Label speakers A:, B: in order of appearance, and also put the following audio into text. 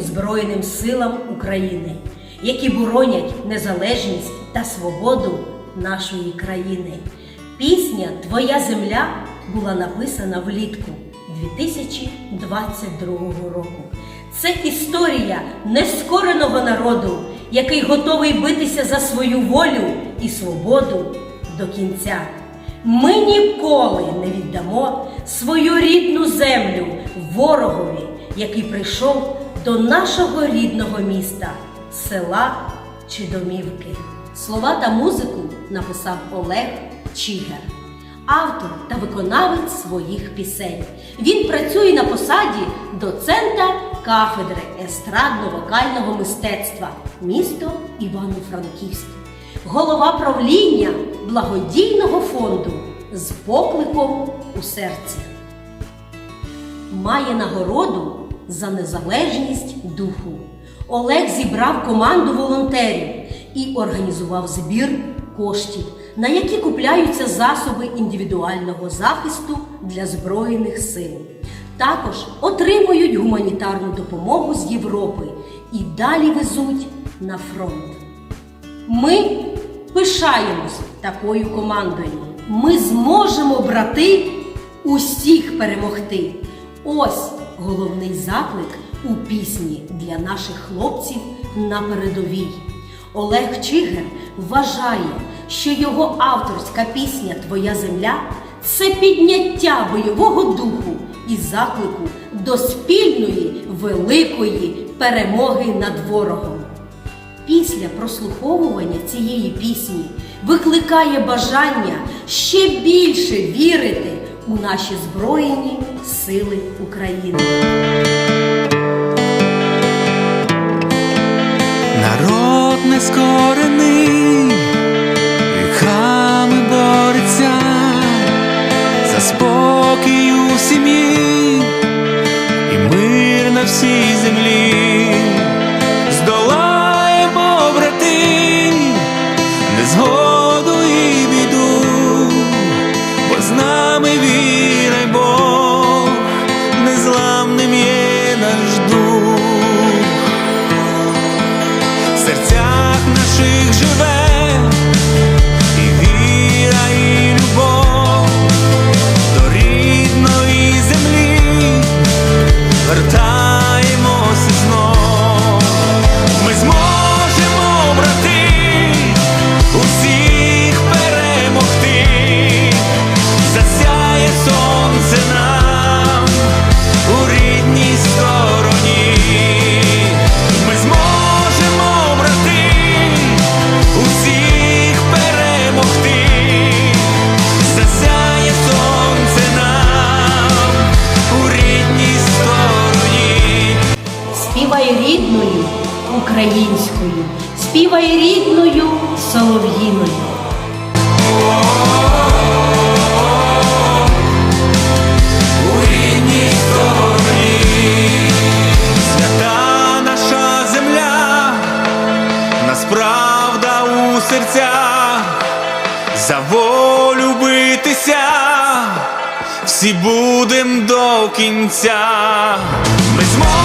A: Збройним силам України, які боронять незалежність та свободу нашої країни. Пісня Твоя земля була написана влітку 2022 року. Це історія нескореного народу, який готовий битися за свою волю і свободу до кінця. Ми ніколи не віддамо свою рідну землю ворогові, який прийшов до нашого рідного міста, села чи домівки. Слова та музику написав Олег Чігер, автор та виконавець своїх пісень. Він працює на посаді доцента кафедри естрадно-вокального мистецтва місто Івано-Франківськ, голова правління благодійного фонду з покликом у серці. Має нагороду за незалежність духу. Олег зібрав команду волонтерів і організував збір коштів, на які купляються засоби індивідуального захисту для Збройних сил. Також отримують гуманітарну допомогу з Європи і далі везуть на фронт. Ми пишаємось такою командою. Ми зможемо, брати, усіх перемогти. Ось головний заклик у пісні для наших хлопців на передовій. Олег Чигер вважає, що його авторська пісня Твоя земля це підняття бойового духу і заклику до спільної великої перемоги над ворогом. Після прослуховування цієї пісні викликає бажання ще більше вірити у наші Збройні Сили України.
B: Народ нескорений, віками бореться за спокій у сім'ї і мир на всій землі. Наших живе
A: українською, співай рідною солов'їною.
B: Свята наша земля, нас у серцях, за всі будем до кінця. Ми зможемо